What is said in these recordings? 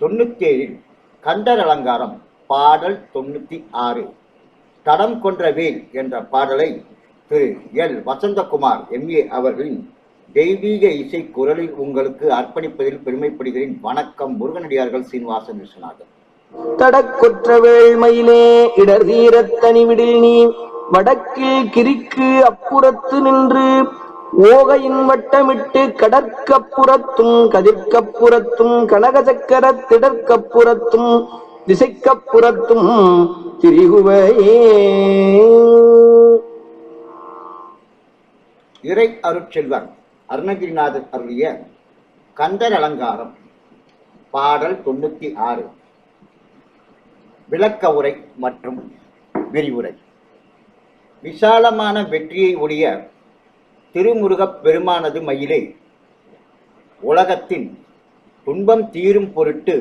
தொண்ணூத்தேழில் கண்டர் அலங்காரம் பாடல் தொண்ணூத்தி ஆறு தடம் கொன்ற வேல் என்ற பாடலை திரு எல். வசந்தகுமார் எம்ஏ அவர்களின் தெய்வீக இசை குரலில் உங்களுக்கு அர்ப்பணிப்பதில் பெருமைப்படுகிறேன். வணக்கம் முருகனடியார்கள் சீனிவாசன் விஸ்வநாதன். தடக்குற்ற வேள்மையிலே இடர் தீரத் தனிவிடில் நீ வடக்கில் கிரிக்கு அப்புறத்து நின்று ஓகையின் வட்டமிட்டு கடற்கப்புறத்தும் கதிர்க்கப்புறத்தும் கனகசக்கர திடற்கப்புறத்தும் திசைக்கப்புறத்தும் திரிகுவையே. இறை அருட்செல்வர் அருணகிரிநாதர் அருளிய கந்தர் அலங்காரம் பாடல் தொண்ணூத்தி ஆறு. விளக்க உரை மற்றும் விரிவுரை. விசாலமான வெற்றியை உடைய திருமுருகப் பெருமானது மயிலே உலகத்தின் துன்பம் தீரும் பொருட்டு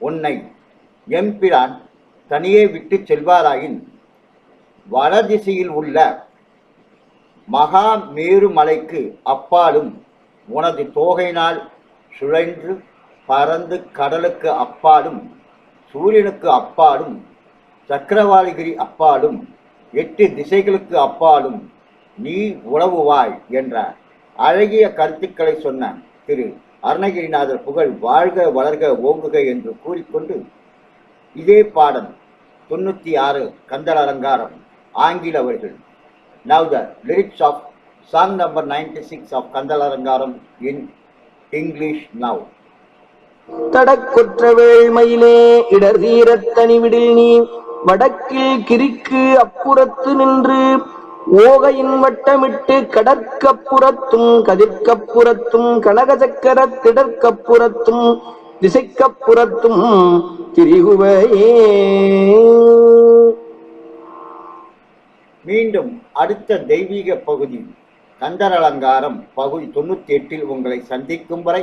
உன்னை எம்பிரான் தனியே விட்டு செல்வாராயின் வடதிசையில் உள்ள மகா மேருமலைக்கு அப்பாலும் உனது தோகையினால் சுழன்று பறந்து கடலுக்கு அப்பாலும் சூரியனுக்கு அப்பாலும் சக்கரவாளிகிரி அப்பாலும் எட்டு திசைகளுக்கு அப்பாலும் நீ உழவுவாய் என்ற அழகிய கருத்துக்களை சொன்ன திரு அருணகிரிநாதர் புகழ் வாழ்க வளர்க ஓங்குக என்று கூறிக்கொண்டு இதே பாடல் தொண்ணூற்றி ஆறு கந்தல் அலங்காரம் ஆங்கில அவர்கள் Now the lyrics of song number 96 of Kandal Alangaram in English now. தடக்குற்ற வேள்மையிலே இடர் தீரத் நீ வடக்கில் கிரிக்கு அப்புறத்து நின்று ஓகையின் வட்டமிட்டு கடற்கப்புறத்தும் கதிர்க்கப்புறத்தும் கனகசக்கர திடற்கப்புறத்தும் திசைக்கப்புறத்தும் திரிகுவையே. மீண்டும் அடுத்த தெய்வீக பகுதி கந்தர் அலங்காரம் பகுதி தொண்ணூத்தி எட்டில் உங்களை சந்திக்கும் வரை